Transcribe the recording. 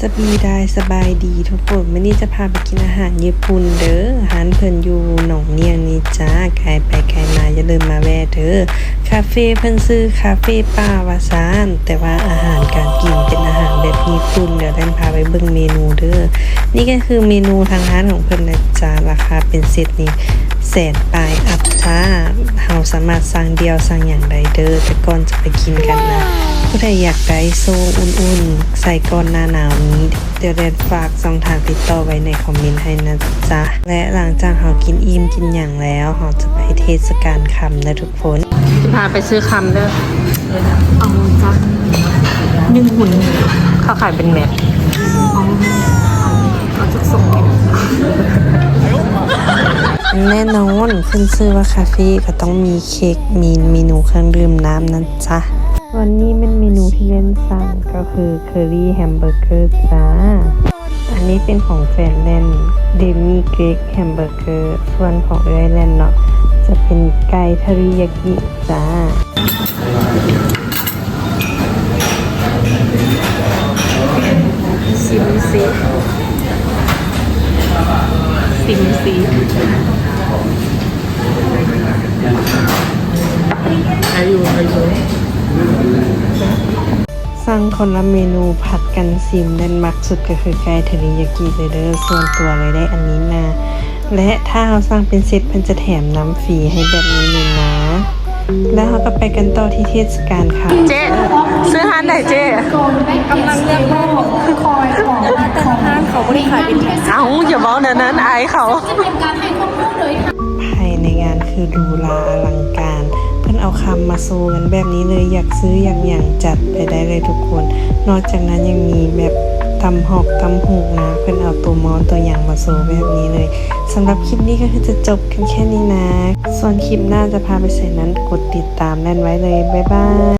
สบีดายสบายดีทุกคนวันนี้จะพาไปกินอาหารญี่ปุ่นเด้ออาหารเพิ่นอยู่หนองเนียงนี่จ้าไกลไปไกลมาอย่าลืมมาแวะเด้อคาเฟ่เพิ่นซื้อคาเฟ่ป้าวาซานแต่ว่าอาหารการกินเป็นอาหารแบบญี่ปุ่นเดี๋ยวแดนพาไปเบิ่งเมนูเด้อนี่ก็คือเมนูทางร้านของเพิ่นนะจ้าราคาเป็นเซตนี่แสนปลายอัพจ้าเฮาสามารถสั่งเดียวสั่งอย่างใดเด้อแต่ก่อนจะไปกินกันนะ ผู้ใดอยากได้โซอุ่นๆ ใส่ก่อนหน้าหนาวนี้ เดี๋ยวแดนฝากช่องทางติดต่อไว้ในคอมเมนต์ให้นะจ๊ะ และหลังจากเรากินอิ่มกินอย่างแล้วเราจะไปเทศกาลคำนะทุกคนจะพาไปซื้อคำเด้อเอาจ้ะหนึ่งหุ่นเขาขายเป็นแมทเอาเอาเอาจุกส่งไปแน่นอนขึ้นชื่อว่าคาเฟ่ก็ต้องมีเค้กมีเมนูเครื่องดื่มน้ำนะจ๊ะ วันนี้เป็นเมนูที่เล่นสั่งก็คือเคอรี่แฮมเบอร์เกอร์จ้า อันนี้เป็นของแฟนเล่นเดมี่เกรกแฮมเบอร์เกอร์ส่วนของเอ้ยเล่นเนาะจะเป็นไก่ทาริยากิจ้าซิมซีซิมซีอายุอายุ สั่งคนละเมนูผัดกันซิมเล่นมักสุดก็คือไก่ทาริยากิเลยเด้อส่วนตัวเลยได้อันนี้นะและถ้าเราสั่งเป็นเซตเพิ่นจะแถมน้ำฟรีให้แบบนี้เลยนะ แล้วเราก็ไปกันต่อที่เทศกาลค่ะ เจ๊ซื้อฮานไหนเจ๊กำลังเลือกโลกคือคอยของแต่ละห้างเขาไม่ได้ขายเป็นแพ็คเอ้าอย่าบอกนะนั้นอายเขาเป็นการให้ข้อมูลเลยค่ะภายในงานคือดูลาอลังการ เอาคำมาโซกันแบบนี้เลยอยากซื้ออย่างอย่างจัดไปได้เลยทุกคน นอกจากนั้นยังมีแบบตำหอกตำหูกนะ เพื่อนเอาตัวมอนตัวอย่างมาโซแบบนี้เลยสำหรับคลิปนี้ก็คือจะจบกันแค่นี้นะ ส่วนคลิปหน้าจะพาไปใส่นั้นกดติดตามแน่นไว้เลย บ๊ายบาย